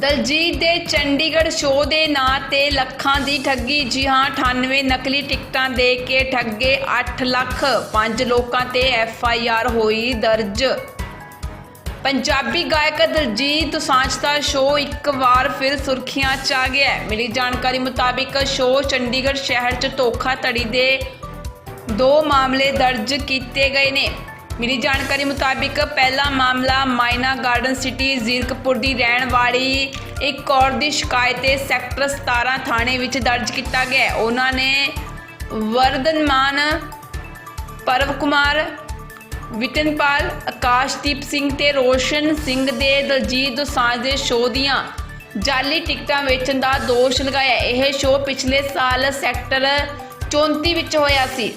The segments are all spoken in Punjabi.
ਦਲਜੀਤ ਦੇ ਚੰਡੀਗੜ੍ਹ ਸ਼ੋਅ ਦੇ ਨਾਂ ਤੇ ਲੱਖਾਂ ਦੀ ਠੱਗੀ। ਜੀ ਹਾਂ 98 ਨਕਲੀ ਟਿਕਟਾਂ ਦੇ ਕੇ ਠੱਗੇ 8 ਲੱਖ, ਪੰਜ ਲੋਕਾਂ ਤੇ ਐਫ ਆਈ ਆਰ ਹੋਈ ਦਰਜ। ਪੰਜਾਬੀ ਗਾਇਕ ਦਲਜੀਤ ਦੋਸਾਂਝ ਦਾ ਸ਼ੋਅ ਇੱਕ ਵਾਰ ਫਿਰ ਸੁਰਖੀਆਂ 'ਚ ਆ ਗਿਆ ਮਿਲੀ ਜਾਣਕਾਰੀ ਮੁਤਾਬਿਕ ਸ਼ੋਅ ਚੰਡੀਗੜ੍ਹ ਸ਼ਹਿਰ 'ਚ ਧੋਖਾਧੜੀ ਦੇ ਦੋ ਮਾਮਲੇ ਦਰਜ ਕੀਤੇ ਗਏ ਨੇ। ਮਿਲੀ ਜਾਣਕਾਰੀ ਮੁਤਾਬਿਕ ਪਹਿਲਾ ਮਾਮਲਾ ਮਾਈਨਾ ਗਾਰਡਨ ਸਿਟੀ ਜ਼ੀਰਕਪੁਰ ਦੀ ਰਹਿਣ ਵਾਲੀ ਇੱਕ ਔਰਤ ਦੀ ਸ਼ਿਕਾਇਤ ਤੇ ਸੈਕਟਰ 17 ਥਾਣੇ ਵਿੱਚ ਦਰਜ ਕੀਤਾ ਗਿਆ। ਉਹਨਾਂ ਨੇ ਵਰਦਨਮਾਨ ਪਰਵ ਕੁਮਾਰ ਵਿਟਨਪਾਲ ਆਕਾਸ਼ਦੀਪ ਸਿੰਘ ਤੇ ਰੋਸ਼ਨ ਸਿੰਘ ਦੇ ਦਲਜੀਤ ਦੋਸਾਂਝ ਦੇ ਸ਼ੋਅ ਦੀਆਂ ਜਾਲੀ ਟਿਕਟਾਂ ਵੇਚਣ ਦਾ ਦੋਸ਼ ਲਗਾਇਆ। ਇਹ ਸ਼ੋਅ ਪਿਛਲੇ ਸਾਲ ਸੈਕਟਰ 34 ਵਿੱਚ ਹੋਇਆ ਸੀ।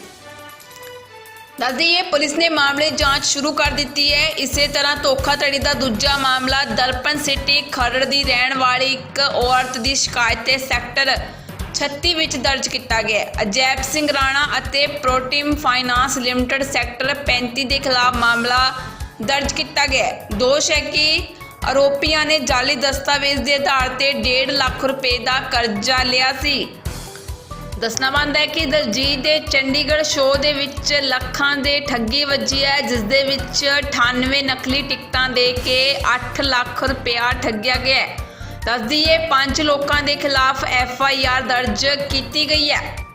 ਦੱਸ ਹੈ ਪੁਲਿਸ ਨੇ ਮਾਮਲੇ ਜਾਂਚ ਸ਼ੁਰੂ ਕਰ ਦਿੱਤੀ ਹੈ। ਇਸੇ ਤਰ੍ਹਾਂ ਧੋਖਾਧੜੀ ਦਾ ਦੂਜਾ ਮਾਮਲਾ ਦਰਪਨ ਸਿਟੀ ਖਰੜ ਦੀ ਰਹਿਣ ਵਾਲੀ ਇੱਕ ਔਰਤ ਦੀ ਸ਼ਿਕਾਇਤ ਤੇ ਸੈਕਟਰ 36 ਵਿੱਚ ਦਰਜ ਕੀਤਾ ਗਿਆ ਅਜੈਬ ਸਿੰਘ ਰਾਣਾ ਅਤੇ ਪ੍ਰੋਟੀਮ ਫਾਈਨਾਂਸ ਲਿਮਟਿਡ ਸੈਕਟਰ 35 ਦੇ ਖਿਲਾਫ ਮਾਮਲਾ ਦਰਜ ਕੀਤਾ ਗਿਆ ਦੋਸ਼ ਹੈ ਕਿ ਆਰੋਪੀਆਂ ਨੇ ਜਾਲੀ ਦਸਤਾਵੇਜ਼ ਦੇ ਆਧਾਰ ਤੇ 1.5 ਲੱਖ ਰੁਪਏ ਦਾ ਕਰਜ਼ਾ ਲਿਆ ਸੀ। ਦੱਸਣਾ ਬਣਦਾ ਹੈ ਕਿ ਦਲਜੀਤ ਦੇ ਚੰਡੀਗੜ੍ਹ ਸ਼ੋਅ ਦੇ ਵਿੱਚ ਲੱਖਾਂ ਦੇ ਠੱਗੀ ਵੱਜੀ ਹੈ, ਜਿਸ ਦੇ ਵਿੱਚ 98 ਨਕਲੀ ਟਿਕਟਾਂ ਦੇ ਕੇ 8 ਲੱਖ ਰੁਪਇਆ ਠੱਗਿਆ ਗਿਆ ਹੈ। ਦੱਸਦੀ ਹੈ ਪੰਜ ਲੋਕਾਂ ਦੇ ਖਿਲਾਫ ਐਫ ਆਈ ਆਰ ਦਰਜ ਕੀਤੀ ਗਈ ਹੈ।